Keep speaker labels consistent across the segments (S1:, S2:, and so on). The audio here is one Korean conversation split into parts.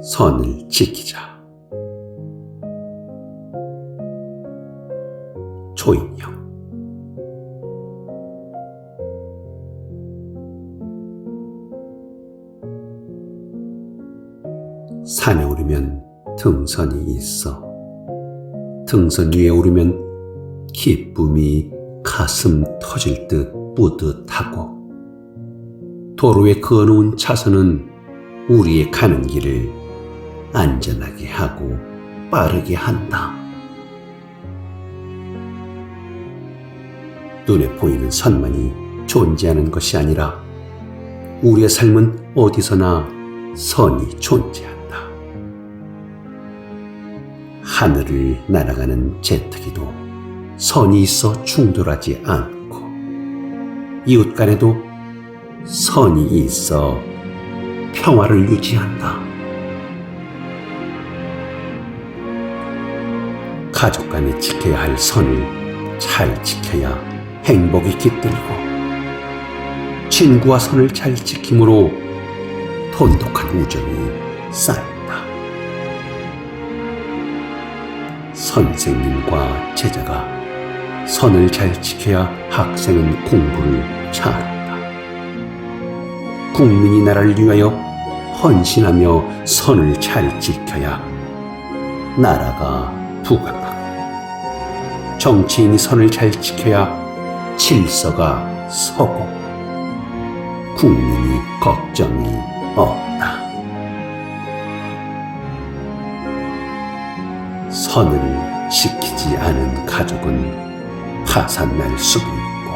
S1: 선을 지키자. 조인영 산에 오르면 등선이 있어. 등선 위에 오르면 기쁨이 가슴 터질 듯 뿌듯하고 도로에 그어놓은 차선은 우리의 가는 길을 안전하게 하고 빠르게 한다. 눈에 보이는 선만이 존재하는 것이 아니라 우리의 삶은 어디서나 선이 존재한다. 하늘을 날아가는 제트기도 선이 있어 충돌하지 않고 이웃 간에도 선이 있어 평화를 유지한다. 가족 간에 지켜야 할 선을 잘 지켜야 행복이 깃들고 친구와 선을 잘 지킴으로 돈독한 우정이 쌓인다. 선생님과 제자가 선을 잘 지켜야 학생은 공부를 잘한다. 국민이 나라를 위하여 헌신하며 선을 잘 지켜야 나라가 부강하고 정치인이 선을 잘 지켜야 질서가 서고 국민이 걱정이 없다. 선을 지키지 않은 가족은 파산날 수도 있고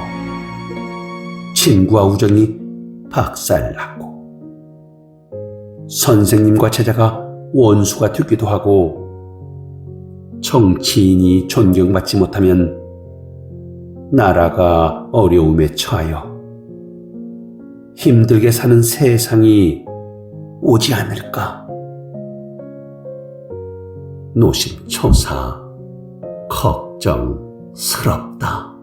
S1: 친구와 우정이 박살나고 선생님과 제자가 원수가 되기도 하고 정치인이 존경받지 못하면 나라가 어려움에 처하여 힘들게 사는 세상이 오지 않을까? 노심초사 걱정스럽다.